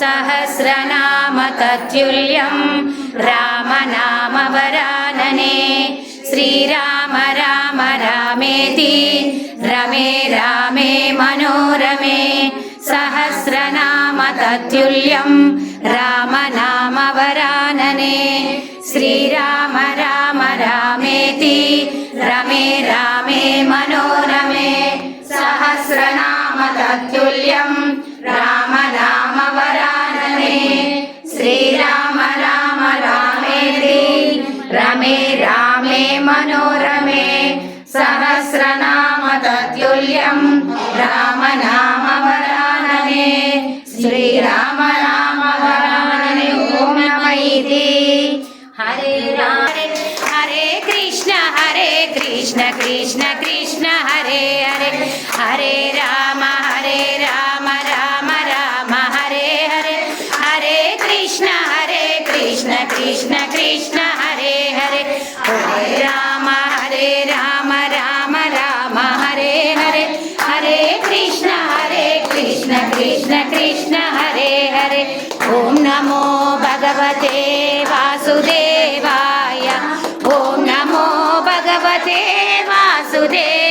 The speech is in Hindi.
सहस्रनाम तत्युल्यं रामनामवरानने श्रीराम राम रामेति रमे रामे मनोरमे सहस्रनाम तत्युल्यं रामनामवरानने श्रीराम राम रामेति रमे रामे मनोरमे सहस्रनाम तत्तुल्यं रामनामवरानने रमे रामे मनोरमे सहस्रनाम तत्तुल्यं रामनामवरानने श्रीराम राम वरानने ॐ नम इति। हरे राम। हरे कृष्ण हरे कृष्ण कृष्ण कृष्ण, हरे हरे। हरे राम। कृष्ण कृष्ण कृष्ण हरे हरे हरे राम हरे राम राम राम हरे हरे हरे कृष्ण हरे कृष्ण कृष्ण कृष्ण हरे हरे ॐ नमो भगवते वासुदेवाय ॐ नमो भगवते वासुदेवाय